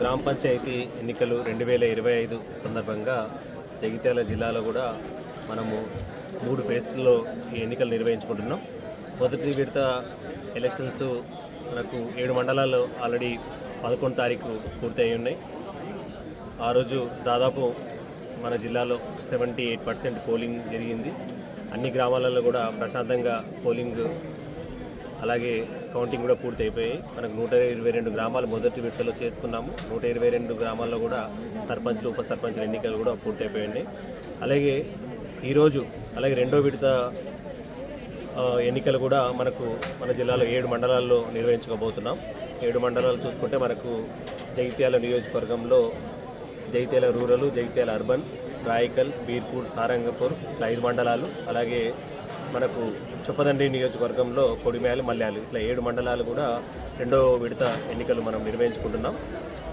గ్రామ పంచాయతీ ఎన్నికలు రెండు వేల ఇరవై ఐదు సందర్భంగా జగిత్యాల జిల్లాలో కూడా మనము మూడు ఫేజ్లో ఈ ఎన్నికలు నిర్వహించుకుంటున్నాం. మొదటి విడత ఎలక్షన్స్ మనకు ఏడు మండలాల్లో ఆల్రెడీ పదకొండు తారీఖు పూర్తి అయి ఉన్నాయి. ఆ రోజు దాదాపు మన జిల్లాలో సెవెంటీ ఎయిట్ పర్సెంట్ పోలింగ్ జరిగింది. అన్ని గ్రామాలలో కూడా ప్రశాంతంగా పోలింగ్ అలాగే కౌంటింగ్ కూడా పూర్తి అయిపోయాయి మనకు నూట ఇరవై రెండు గ్రామాలు మొదటి విడతలో చేసుకున్నాము. నూట ఇరవై రెండు గ్రామాల్లో కూడా సర్పంచ్లు ఉప సర్పంచ్ల ఎన్నికలు కూడా పూర్తయిపోయాయి అలాగే ఈరోజు అలాగే రెండో విడత ఎన్నికలు కూడా మనకు మన జిల్లాలో ఏడు మండలాల్లో నిర్వహించుకోబోతున్నాం. ఏడు మండలాలు చూసుకుంటే మనకు జగిత్యాల నియోజకవర్గంలో జగిత్యాల రూరల్ జగిత్యాల అర్బన్ రాయకల్ బీర్పూర్ సారంగపూర్ ఇట్లా ఐదు మండలాలు అలాగే మనకు చొప్పదండి నియోజకవర్గంలో కొడిమేలు మల్యాలు ఇట్లా ఏడు మండలాలు కూడా రెండో విడత ఎన్నికలు మనం నిర్వహించుకుంటున్నాం.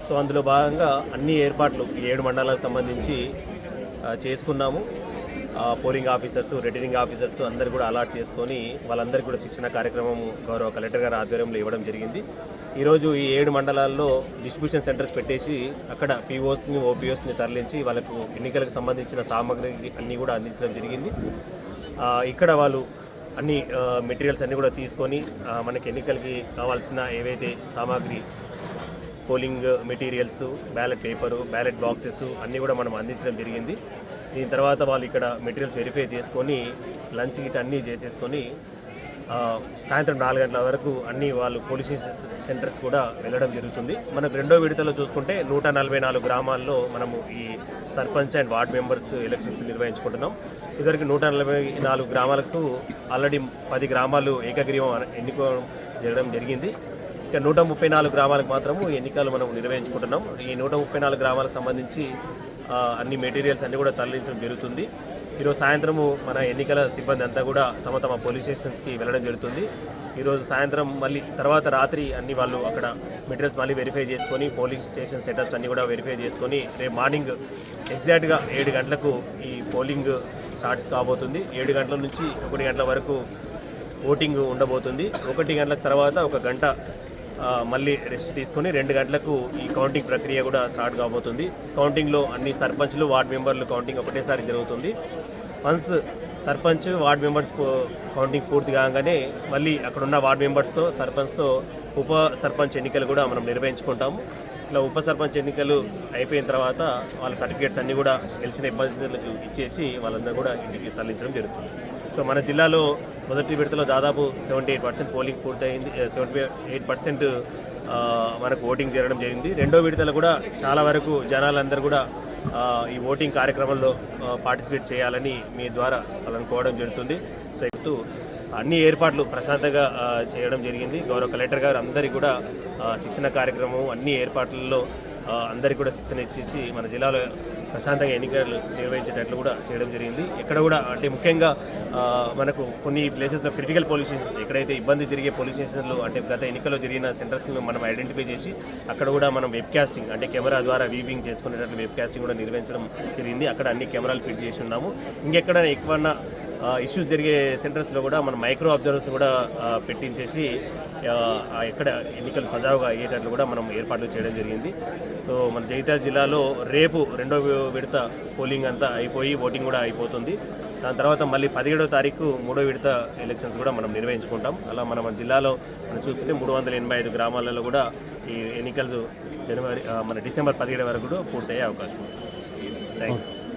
సో అందులో భాగంగా అన్ని ఏర్పాట్లు ఈ ఏడు మండలాలకు సంబంధించి చేసుకున్నాము. పోలింగ్ ఆఫీసర్స్ రిటర్నింగ్ ఆఫీసర్స్ అందరు కూడా అలాట్ చేసుకొని వాళ్ళందరికీ కూడా శిక్షణ కార్యక్రమం గౌరవ కలెక్టర్ గారి ఆధ్వర్యంలో ఇవ్వడం జరిగింది. ఈరోజు ఈ ఏడు మండలాల్లో డిస్ట్రిబ్యూషన్ సెంటర్స్ పెట్టేసి అక్కడ పీఓస్ని ఓపీఓస్ని తరలించి వాళ్ళకు ఎన్నికలకు సంబంధించిన సామాగ్రి అన్నీ కూడా అందించడం జరిగింది. ఇక్కడ వాళ్ళు అన్ని మెటీరియల్స్ అన్నీ కూడా తీసుకొని మనకి ఎన్నికలకి కావాల్సిన ఏవైతే సామాగ్రి polling materials ballot paper ballot boxes అన్నీ కూడా మనం అందించడం జరిగింది. దీని తర్వాత వాళ్ళు ఇక్కడ మెటీరియల్స్ వెరిఫై చేసుకొని లంచ్ గిట్ అన్నీ చేసేసుకొని సాయంత్రం నాలుగు గంటల వరకు అన్ని వాళ్ళు పోలీస్ సెంటర్స్ కూడా వెళ్ళడం జరుగుతుంది. మనకు రెండో విడతలో చూసుకుంటే నూట నలభై నాలుగు గ్రామాల్లో మనము ఈ sarpanch and ward members elections నిర్వహించుకుంటున్నాం. ఇదివరకు నూట నలభై నాలుగు గ్రామాలకు ఆల్రెడీ పది గ్రామాలు ఏకగ్రీవం ఎన్నుకోవడం జరగడం జరిగింది. ఇక నూట ముప్పై నాలుగు గ్రామాలకు మాత్రము ఎన్నికలు మనం నిర్వహించుకుంటున్నాం. ఈ నూట ముప్పై నాలుగు గ్రామాలకు సంబంధించి అన్ని మెటీరియల్స్ అన్నీ కూడా తరలించడం జరుగుతుంది. ఈరోజు సాయంత్రము మన ఎన్నికల సిబ్బంది అంతా కూడా తమ తమ పోలీస్ స్టేషన్స్కి వెళ్ళడం జరుగుతుంది. ఈరోజు సాయంత్రం మళ్ళీ తర్వాత రాత్రి అన్ని వాళ్ళు అక్కడ మెటీరియల్స్ మళ్ళీ వెరిఫై చేసుకొని పోలింగ్ స్టేషన్ సెటప్స్ అన్నీ కూడా వెరిఫై చేసుకొని రేపు మార్నింగ్ ఎగ్జాక్ట్గా ఏడు గంటలకు ఈ పోలింగ్ స్టార్ట్ కాబోతుంది. ఏడు గంటల నుంచి ఒకటి గంటల వరకు ఓటింగ్ ఉండబోతుంది. ఒకటి గంటల తర్వాత ఒక గంట మళ్ళీ రెస్ట్ తీసుకొని రెండు గంటలకు ఈ కౌంటింగ్ ప్రక్రియ కూడా స్టార్ట్ కాబోతుంది. కౌంటింగ్లో అన్ని సర్పంచ్లు వార్డ్ మెంబర్లు కౌంటింగ్ ఒకటేసారి జరుగుతుంది. Once sarpanch ward members counting పూర్తి కాగానే మళ్ళీ అక్కడ ఉన్న వార్డ్ మెంబర్స్తో సర్పంచ్తో ఉప సర్పంచ్ ఎన్నికలు కూడా మనం నిర్వహించుకుంటాము. ఇలా ఉప సర్పంచ్ ఎన్నికలు అయిపోయిన తర్వాత వాళ్ళ సర్టిఫికేట్స్ అన్నీ కూడా గెలిచిన ఇబ్బందులకు ఇచ్చేసి వాళ్ళందరూ కూడా ఇంటికి తరలించడం జరుగుతుంది. సో మన జిల్లాలో మొదటి విడతలో దాదాపు సెవెంటీ ఎయిట్ పర్సెంట్ పోలింగ్ పూర్తయింది సెవెంటీ ఎయిట్ పర్సెంట్ మనకు ఓటింగ్ జరగడం జరిగింది. రెండో విడతలో కూడా చాలా వరకు జనాలందరూ కూడా ఈ ఓటింగ్ కార్యక్రమంలో పార్టిసిపేట్ చేయాలని మీ ద్వారా వాళ్ళని కోవడం జరుగుతుంది. సో చెప్తూ అన్ని ఏర్పాట్లు ప్రశాంతంగా చేయడం జరిగింది. గౌరవ కలెక్టర్ గారు అందరికీ కూడా శిక్షణ కార్యక్రమం అన్ని ఏర్పాట్లలో అందరికీ కూడా శిక్షణ ఇచ్చేసి మన జిల్లాలో ప్రశాంతంగా ఎన్నికలు నిర్వహించేటట్లు కూడా చేయడం జరిగింది. ఇక్కడ కూడా అంటే ముఖ్యంగా మనకు కొన్ని ప్లేసెస్లో క్రిటికల్ పోలీస్ స్టేషన్స్ ఎక్కడైతే ఇబ్బంది జరిగే పోలీస్ స్టేషన్లు అంటే గత ఎన్నికల్లో జరిగిన సెంటర్స్ని మనం ఐడెంటిఫై చేసి అక్కడ కూడా మనం వెబ్ కాస్టింగ్ అంటే కెమెరా ద్వారా వీవింగ్ చేసుకునేటట్లు వెబ్ కాస్టింగ్ కూడా నిర్వహించడం జరిగింది. అక్కడ అన్ని కెమెరాలు ఫిట్ చేసి ఉన్నాము. ఇంకెక్కడ ఎక్కువ ఇష్యూస్ జరిగే సెంటర్స్లో కూడా మనం మైక్రో అబ్జర్వర్స్ కూడా పెట్టించేసి ఎక్కడ ఎన్నికలు సజావుగా అయ్యేటట్లు కూడా మనం ఏర్పాట్లు చేయడం జరిగింది. సో మన జగిత్యాల జిల్లాలో రేపు రెండో విడత పోలింగ్ అంతా అయిపోయి ఓటింగ్ కూడా అయిపోతుంది. దాని తర్వాత మళ్ళీ పదిహేడో తారీఖు మూడో విడత ఎలక్షన్స్ కూడా మనం నిర్వహించుకుంటాం. అలా మన మన జిల్లాలో మనం చూసుకుంటే మూడు వందల ఎనభై ఐదు గ్రామాలలో కూడా ఈ ఎన్నికలు జనవరి మన డిసెంబర్ పదిహేడు వరకు కూడా పూర్తయ్యే అవకాశం ఉంది. Thank you